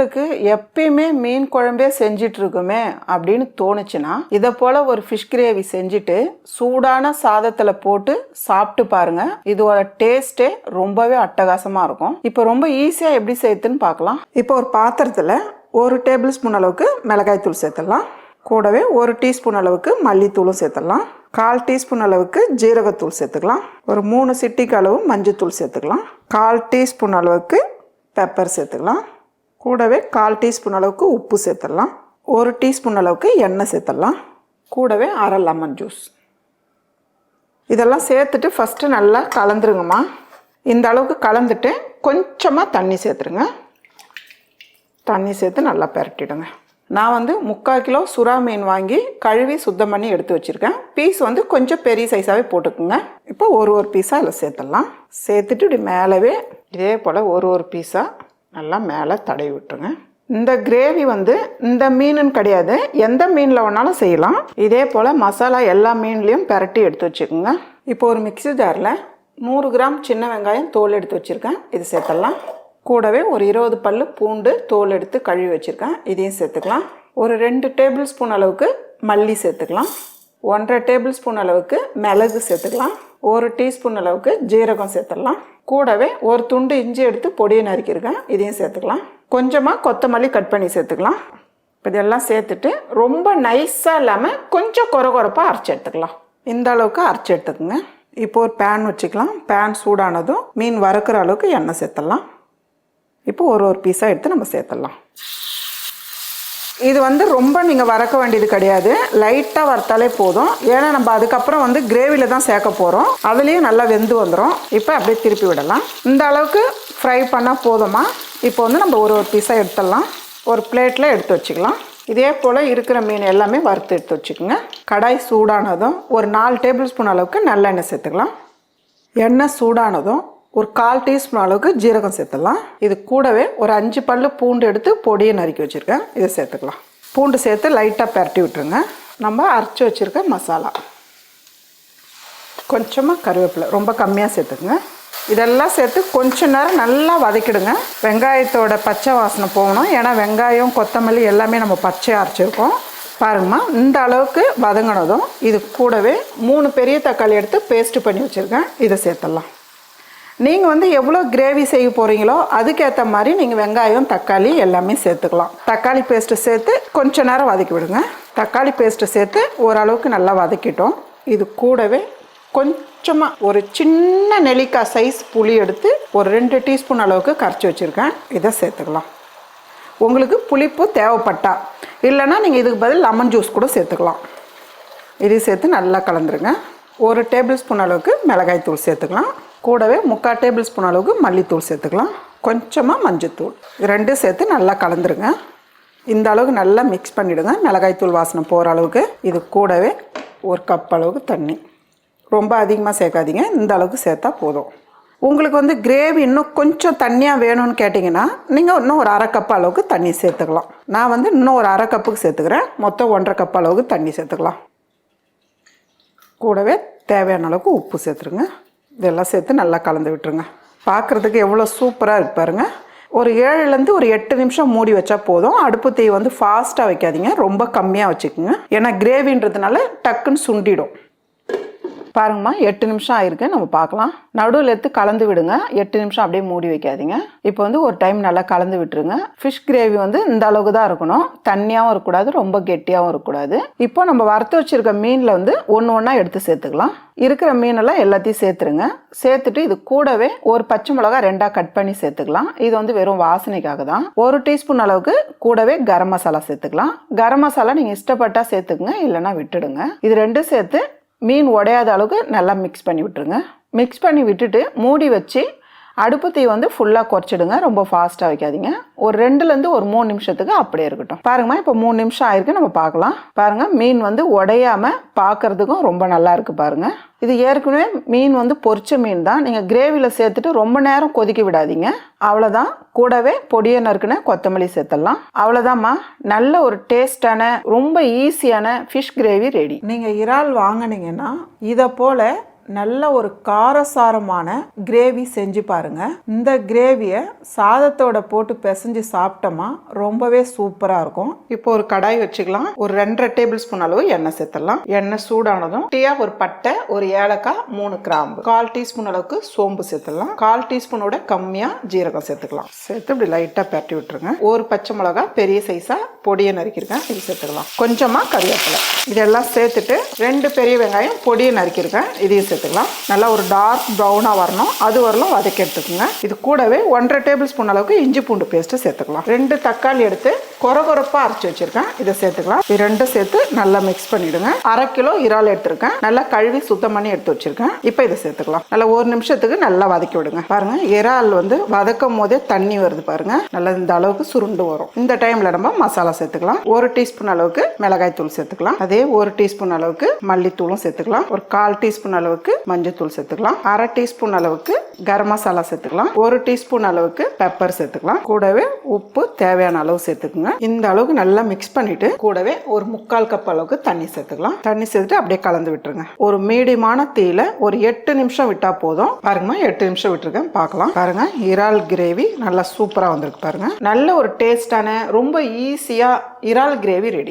உங்களுக்கு எப்பயுமே மீன் குழம்பே செஞ்சிட்டு இருக்குமே அப்படின்னு தோணுச்சுன்னா இதை போல ஒரு ஃபிஷ் கிரேவி செஞ்சுட்டு சூடான சாதத்தில் போட்டு சாப்பிட்டு பாருங்க. இதோட டேஸ்டே ரொம்பவே அட்டகாசமா இருக்கும். இப்போ ரொம்ப ஈஸியா எப்படி சேர்த்துன்னு பார்க்கலாம் இப்போ ஒரு பாத்திரத்தில் ஒரு டேபிள் ஸ்பூன் அளவுக்கு மிளகாய் தூள் சேர்த்துடலாம். கூடவே ஒரு டீஸ்பூன் அளவுக்கு மல்லித்தூளும் சேர்த்துடலாம். கால் டீஸ்பூன் அளவுக்கு ஜீரகத்தூள் சேர்த்துக்கலாம். ஒரு மூணு சிட்டிக்கு அளவு மஞ்சத்தூள் சேர்த்துக்கலாம். கால் டீஸ்பூன் அளவுக்கு பெப்பர் சேர்த்துக்கலாம். கூடவே கால் டீஸ்பூன் அளவுக்கு உப்பு சேர்த்துடலாம். ஒரு டீஸ்பூன் அளவுக்கு எண்ணெய் சேர்த்துடலாம். கூடவே அரை லெமன் ஜூஸ் இதெல்லாம் சேர்த்துட்டு ஃபஸ்ட்டு நல்லா கலந்துருங்கம்மா. இந்த அளவுக்கு கலந்துட்டு கொஞ்சமாக தண்ணி சேர்த்துருங்க. தண்ணி சேர்த்து நல்லா பரட்டிடுங்க. நான் வந்து முக்கால் கிலோ சுறா மீன் வாங்கி கழுவி சுத்தம் பண்ணி எடுத்து வச்சுருக்கேன். பீஸ் வந்து கொஞ்சம் பெரிய சைஸாகவே போட்டுக்குங்க. இப்போ ஒரு ஒரு பீஸாக அதில் சேர்த்துடலாம். சேர்த்துட்டு இப்படி மேலவே இதே போல் ஒரு ஒரு பீஸாக நல்லா மேலே தடவி விட்டுருங்க. இந்த கிரேவி வந்து இந்த மீனுன்னு கிடையாது. எந்த மீனில் வேணாலும் செய்யலாம். இதே போல் மசாலா எல்லா மீன்லேயும் பரட்டி எடுத்து வச்சுக்கோங்க. இப்போ ஒரு மிக்ஸி ஜாரில் நூறு கிராம் சின்ன வெங்காயம் தோல் எடுத்து வச்சுருக்கேன். இது சேர்த்துடலாம். கூடவே ஒரு இருபது பல்லு பூண்டு தோல் எடுத்து கழுவி வச்சுருக்கேன். இதையும் சேர்த்துக்கலாம். ஒரு ரெண்டு டேபிள் ஸ்பூன் அளவுக்கு மல்லி சேர்த்துக்கலாம். ஒன்றரை டேபிள் ஸ்பூன் அளவுக்கு மிளகு சேர்த்துக்கலாம். ஒரு டீஸ்பூன் அளவுக்கு ஜீரகம் சேர்த்துடலாம். கூடவே ஒரு துண்டு இஞ்சி எடுத்து பொடியை நறுக்கியிருக்கேன். இதையும் சேர்த்துக்கலாம். கொஞ்சமாக கொத்தமல்லி கட் பண்ணி சேர்த்துக்கலாம். இப்போ இதெல்லாம் சேர்த்துட்டு ரொம்ப நைஸாக இல்லாமல் கொஞ்சம் குறை குறைப்பாக அரைச்சி எடுத்துக்கலாம். இந்த அளவுக்கு அரைச்சி எடுத்துக்கோங்க. இப்போ ஒரு பேன் வச்சுக்கலாம். பேன் சூடானதும் மீன் வறுக்கிற அளவுக்கு எண்ணெய் சேர்த்துடலாம். இப்போ ஒரு ஒரு பீஸாக எடுத்து நம்ம சேர்த்துடலாம். இது வந்து ரொம்ப நீங்கள் வறக்க வேண்டியது கிடையாது. லைட்டாக வறுத்தாலே போதும். ஏன்னா நம்ம அதுக்கப்புறம் வந்து கிரேவியில் தான் சேர்க்க போகிறோம் அதுலேயும் நல்லா வெந்து வந்துடும் இப்போ அப்படியே திருப்பி விடலாம். இந்த அளவுக்கு ஃப்ரை பண்ணால் போதுமா? இப்போ வந்து நம்ம ஒரு ஒரு பீஸாக எடுத்துடலாம். ஒரு பிளேட்டில் எடுத்து வச்சுக்கலாம். இதே போல் இருக்கிற மீன் எல்லாமே வறுத்து எடுத்து வச்சுக்கோங்க. கடாய் சூடானதும் ஒரு நாலு டேபிள் ஸ்பூன் அளவுக்கு நல்லெண்ணெய் சேர்த்துக்கலாம். எண்ணெய் சூடானதும் ஒரு கால் டீஸ்பூன் அளவுக்கு ஜீரகம் சேர்த்துடலாம். இது கூடவே ஒரு அஞ்சு பல்லு பூண்டு எடுத்து பொடியை நறுக்கி வச்சுருக்கேன். இதை சேர்த்துக்கலாம். பூண்டு சேர்த்து லைட்டாக பரட்டி விட்டுருங்க. நம்ம அரைச்சி வச்சுருக்க மசாலா. கொஞ்சமாக கருவேப்பிலை ரொம்ப கம்மியாக சேர்த்துக்குங்க. இதெல்லாம் சேர்த்து கொஞ்ச நேரம் நல்லா வதக்கிடுங்க. வெங்காயத்தோட பச்சை வாசனை போகணும். ஏன்னா வெங்காயம் கொத்தமல்லி எல்லாமே நம்ம பச்சையாக அரைச்சிருக்கோம். பாருங்கம்மா இந்த அளவுக்கு வதங்கினதும் இது கூடவே மூணு பெரிய தக்காளி எடுத்து பேஸ்ட்டு பண்ணி வச்சுருக்கேன். இதை சேர்த்துடலாம். நீங்கள் வந்து எவ்வளோ கிரேவி செய்ய போகிறீங்களோ அதுக்கேற்ற மாதிரி நீங்கள் வெங்காயம் தக்காளி எல்லாமே சேர்த்துக்கலாம். தக்காளி பேஸ்ட்டு சேர்த்து கொஞ்ச நேரம் வதக்கி விடுங்க. தக்காளி பேஸ்ட்டு சேர்த்து ஓரளவுக்கு நல்லா வதக்கிட்டோம். இது கூடவே கொஞ்சமாக ஒரு சின்ன நெல்லிக்காய் சைஸ் புளி எடுத்து ஒரு ரெண்டு டீஸ்பூன் அளவுக்கு கரைச்சி வச்சுருக்கேன். இதை சேர்த்துக்கலாம். உங்களுக்கு புளிப்பு தேவைப்பட்டா. இல்லைன்னா நீங்கள் இதுக்கு பதில் லெமன் ஜூஸ் கூட சேர்த்துக்கலாம். இது சேர்த்து நல்லா கலந்துருங்க. ஒரு டேபிள் ஸ்பூன் அளவுக்கு மிளகாய் தூள் சேர்த்துக்கலாம். கூடவே முக்கால் டேபிள் ஸ்பூன் அளவுக்கு மல்லித்தூள் சேர்த்துக்கலாம். கொஞ்சமாக மஞ்சத்தூள். ரெண்டும் சேர்த்து நல்லா கலந்துருங்க. இந்த அளவுக்கு நல்லா மிக்ஸ் பண்ணிவிடுங்க மிளகாய் தூள் வாசனை போகிற அளவுக்கு. இது கூடவே ஒரு கப் அளவுக்கு தண்ணி. ரொம்ப அதிகமாக சேர்க்காதீங்க. இந்த அளவுக்கு சேர்த்தா போதும். உங்களுக்கு வந்து கிரேவி இன்னும் கொஞ்சம் தண்ணியாக வேணும்னு கேட்டிங்கன்னா நீங்கள் இன்னும் ஒரு அரை கப் அளவுக்கு தண்ணி சேர்த்துக்கலாம். நான் வந்து இன்னும் ஒரு அரை கப்புக்கு சேர்த்துக்கிறேன். மொத்தம் ஒன்றரை கப் அளவுக்கு தண்ணி சேர்த்துக்கலாம். கூடவே தேவையான அளவுக்கு உப்பு சேர்த்துருங்க. இதெல்லாம் சேர்த்து நல்லா கலந்து விட்டுருங்க. பார்க்குறதுக்கு எவ்வளோ சூப்பராக இருக்கு பாருங்க. ஒரு ஏழுலேருந்து ஒரு எட்டு நிமிஷம் மூடி வச்சா போதும். அடுப்பு தீ வந்து ஃபாஸ்ட்டாக வைக்காதீங்க. ரொம்ப கம்மியாக வச்சுக்கோங்க. ஏன்னா கிரேவின்றதுனால டக்குன்னு சுண்டிடும். பாருங்கம்மா எட்டு நிமிஷம் ஆயிருக்கு நம்ம பார்க்கலாம். நடுவில் எடுத்து கலந்து விடுங்க. எட்டு நிமிஷம் அப்படியே மூடி வைக்காதீங்க. இப்போ வந்து ஒரு டைம் நல்லா கலந்து விட்டுருங்க. ஃபிஷ் கிரேவி வந்து இந்த அளவுக்கு தான் இருக்கணும். தண்ணியாகவும் இருக்கக்கூடாது ரொம்ப கெட்டியாகவும் இருக்கக்கூடாது. இப்போ நம்ம வறுத்து வச்சிருக்க மீனில் வந்து ஒன்று ஒன்றா எடுத்து சேர்த்துக்கலாம். இருக்கிற மீனெல்லாம் எல்லாத்தையும் சேர்த்துருங்க. சேர்த்துட்டு இது கூடவே ஒரு பச்சை மிளகா ரெண்டாக கட் பண்ணி சேர்த்துக்கலாம். இது வந்து வெறும் வாசனைக்காக தான். ஒரு டீஸ்பூன் அளவுக்கு கூடவே கரம் மசாலா சேர்த்துக்கலாம். கரம் மசாலா நீங்கள் இஷ்டப்பட்டா சேர்த்துக்குங்க இல்லைன்னா விட்டுடுங்க. இது ரெண்டும் சேர்த்து மீன் உடையாத அளவுக்கு நல்லா மிக்ஸ் பண்ணி விட்டுருங்க. மிக்ஸ் பண்ணி விட்டுட்டு மூடி வச்சு அடுப்பு தீ வந்து ஃபுல்லாக குறைச்சிடுங்க. ரொம்ப ஃபாஸ்ட்டாக வைக்காதீங்க. ஒரு ரெண்டுலேருந்து ஒரு மூணு நிமிஷத்துக்கு அப்படியே இருக்கட்டும். பாருங்கம்மா இப்போ மூணு நிமிஷம் ஆயிருக்கு. நம்ம பார்க்கலாம். பாருங்க மீன் வந்து உடையாம பார்க்கறதுக்கும் ரொம்ப நல்லா இருக்குது பாருங்கள் இது ஏற்கனவே மீன் வந்து பொரிச்ச மீன் தான். நீங்கள் கிரேவியில் சேர்த்துட்டு ரொம்ப நேரம் கொதிக்க விடாதீங்க. அவ்வளோதான் கூடவே பொடியை நறுக்குன கொத்தமல்லி சேர்த்துடலாம். அவ்வளோதாம்மா நல்ல ஒரு டேஸ்டான ரொம்ப ஈஸியான ஃபிஷ் கிரேவி ரெடி நீங்கள் இறால் வாங்கினீங்கன்னா இதை போல் நல்ல ஒரு காரசாரமான கிரேவி செஞ்சு பாருங்க. இந்த கிரேவியை சாதத்தோட போட்டு பிசைஞ்சு சாப்பிட்டோமா ரொம்பவே சூப்பராக இருக்கும். இப்போ ஒரு கடாய் வச்சுக்கலாம். ஒரு ரெண்டரை டேபிள் ஸ்பூன் அளவு எண்ணெய் சேர்த்துடலாம். எண்ணெய் சூடானதும் டீயா ஒரு பட்டை ஒரு ஏலக்காய் மூணு கிராம்பு. கால் டீஸ்பூன் அளவுக்கு சோம்பு சேர்த்துடலாம். கால் டீஸ்பூனோட கம்மியாக ஜீரகம் சேர்த்துக்கலாம். சேர்த்து இப்படி லைட்டாக பரட்டி விட்டுருங்க. ஒரு பச்சை மிளகா பெரிய சைஸாக பொடியை நறுக்கியிருக்கேன். இது சேர்த்துக்கலாம் கொஞ்சமாக கருவேப்பிலை. இதெல்லாம் சேர்த்துட்டு ரெண்டு பெரிய வெங்காயம் பொடியை நறுக்கியிருக்கேன். இதையும் எடுத்துக்கலாம். நல்லா ஒரு டார்க் ப்ரௌனாக வரணும். அது வரலும் வதக்கி எடுத்துக்கோங்க. இது கூடவே ஒன்றரை டேபிள் ஸ்பூன் அளவுக்கு இஞ்சி பூண்டு பேஸ்ட்டு சேர்த்துக்கலாம். ரெண்டு தக்காளி எடுத்து கொரகொரப்பாக அரைச்சி வச்சுருக்கேன். இதை சேர்த்துக்கலாம். இது ரெண்டும் சேர்த்து நல்லா மிக்ஸ் பண்ணிவிடுங்க அரை கிலோ இறால் எடுத்துருக்கேன். நல்லா கழுவி சுத்தம் பண்ணி எடுத்து வச்சுருக்கேன். இப்போ இதை சேர்த்துக்கலாம். நல்லா ஒரு நிமிஷத்துக்கு நல்லா வதக்கி விடுங்க. பாருங்கள் இறால் வந்து வதக்கும் போதே தண்ணி வருது பாருங்கள் நல்லா இந்த அளவுக்கு சுருண்டு வரும். இந்த டைமில் நம்ம மசாலா சேர்த்துக்கலாம். ஒரு டீஸ்பூன் அளவுக்கு மிளகாய் தூள் சேர்த்துக்கலாம். அதே ஒரு டீஸ்பூன் அளவுக்கு மல்லித்தூளும் சேர்த்துக்கலாம். ஒரு கால் டீஸ்பூன் அளவுக்கு மஞ்சள் தூள் சேர்த்துக்கலாம். அரை டீஸ்பூன் அளவுக்கு கரம் மசாலா சேர்த்துக்கலாம். ஒரு டீஸ்பூன் அளவுக்கு பெப்பர் சேர்த்துக்கலாம். கூடவே உப்பு தேவையான அளவு சேர்த்துக்குங்க. இந்த அளவுக்கு நல்லா மிக்ஸ் பண்ணிட்டு கூடவே ஒரு முக்கால் கப் அளவுக்கு தண்ணி சேர்த்துக்கலாம். தண்ணி சேர்த்துட்டு அப்படியே கலந்து விட்டுருங்க. ஒரு மீடியமான தீயில ஒரு எட்டு நிமிஷம் விட்டா போதும். பாருங்கம்மா எட்டு நிமிஷம் விட்டுருக்கேன். பார்க்கலாம். பாருங்க இறால் கிரேவி நல்லா சூப்பரா வந்திருக்கு பாருங்க. நல்ல ஒரு டேஸ்டான ரொம்ப ஈஸியா இறால் கிரேவி ரெடி